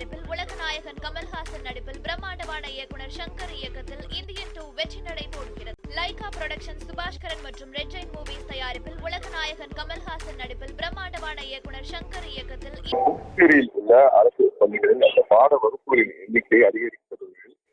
தயாரிப்பில் உலகநாயகன் கமல்ஹாசன் நடிப்பில் பிரம்மாண்டமான இயக்குனர் சங்கர் இயக்கத்தில் இந்தியன் டூ வெற்றி நடை போடுகிறது லைகா புரொடக்ஷன் சுபாஷ்கரன் மற்றும் ரெட் ஜெயின் மூவிஸ் தயாரிப்பில் உலகநாயகன் கமல்ஹாசன் நடிப்பில் பிரம்மாண்டமான இயக்குனர் சங்கர் இயக்கத்தில் உள்ள அரசு பள்ளிகளில் அந்த பாட வகுப்புகளின் எண்ணிக்கை அதிகரிக்கிறது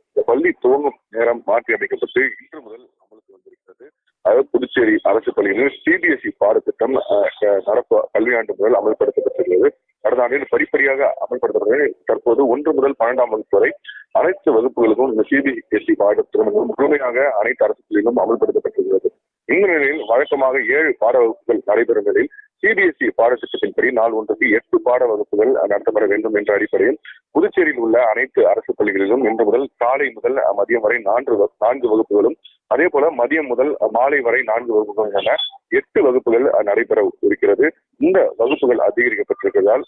இந்த பள்ளி துவங்கும் நேரம் மாற்றி அமைக்கப்பட்டு இன்று முதல் அமலுக்கு வந்திருக்கிறது. அதாவது புதுச்சேரி அரசு பள்ளிகளில் சிபிஎஸ்இ பாடத்திட்டம் அஹ், நடப்பு கல்வியாண்டு முதல் அமல்படுத்தப்பட்டுள்ளது கடந்த ஆண்டில் படிப்படியாக அமல்படுத்தப்பட்டது தற்போது ஒன்று முதல் பன்னெண்டாம் வகுப்பு வரை அனைத்து வகுப்புகளுக்கும் இந்த சிபிஎஸ்இ பாடத்திட்டம் முழுமையாக அனைத்து அரசு அமல்படுத்தப்பட்டிருக்கிறது. இந்த நிலையில் வழக்கமாக ஏழு பாட வகுப்புகள் நடைபெறும் நிலையில் சிபிஎஸ்இ பாடத்திட்டத்தின்படி நாள் ஒன்றுக்கு எட்டு பாட வகுப்புகள் நடத்தப்பட வேண்டும் என்ற அடிப்படையில் புதுச்சேரியில் உள்ள அனைத்து அரசு பள்ளிகளிலும் இன்று முதல் காலை முதல் மதியம் வரை நான்கு நான்கு வகுப்புகளும் அதே போல மதியம் முதல் மாலை வரை நான்கு வகுப்புகள் என எட்டு வகுப்புகள் நடைபெற இருக்கிறது. இந்த வகுப்புகள் அதிகரிக்கப்பட்டிருப்பதால்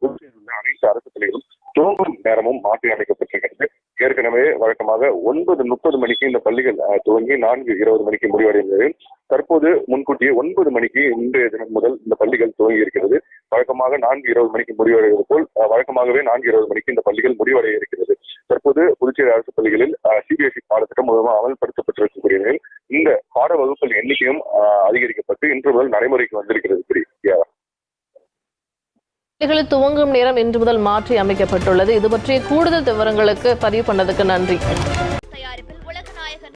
புதுச்சேரியில் அனைத்து அரசு பள்ளிகளும் துவங்கும் நேரமும் மாற்றி அமைக்கப்பட்டிருக்கிறது. ஏற்கனவே வழக்கமாக ஒன்பது முப்பது மணிக்கு இந்த பள்ளிகள் துவங்கி நான்கு இருபது மணிக்கு முடிவடைந்தது. தற்போது முன்கூட்டியே ஒன்பது மணிக்கு இன்றைய தினம் முதல் இந்த பள்ளிகள் துவங்கி இருக்கிறது வழக்கமாக நான்கு இருபது மணிக்கு முடிவடைவது போல் வழக்கமாகவே நான்கு இருபது மணிக்கு இந்த பள்ளிகள் முடிவடைய இருக்கிறது தற்போது புதுச்சேரி அரசு பள்ளிகளில் சிபிஎஸ்இ பாடத்திட்டம் முழுவதும் அமல்படுத்தப்பட்டிருக்கக்கூடிய நிலையில் இந்த பாட வகுப்புகள் எண்ணிக்கையும் அஹ், அதிகரிக்கப்பட்டு இன்று முதல் நடைமுறைக்கு வந்திருக்கிறது. பிரியா பள்ளிகளில் துவங்கும் நேரம் இன்று முதல் மாற்றி அமைக்கப்பட்டுள்ளது. இது பற்றிய கூடுதல் விவரங்களுக்கு பதிவு பண்ணதுக்கு நன்றி.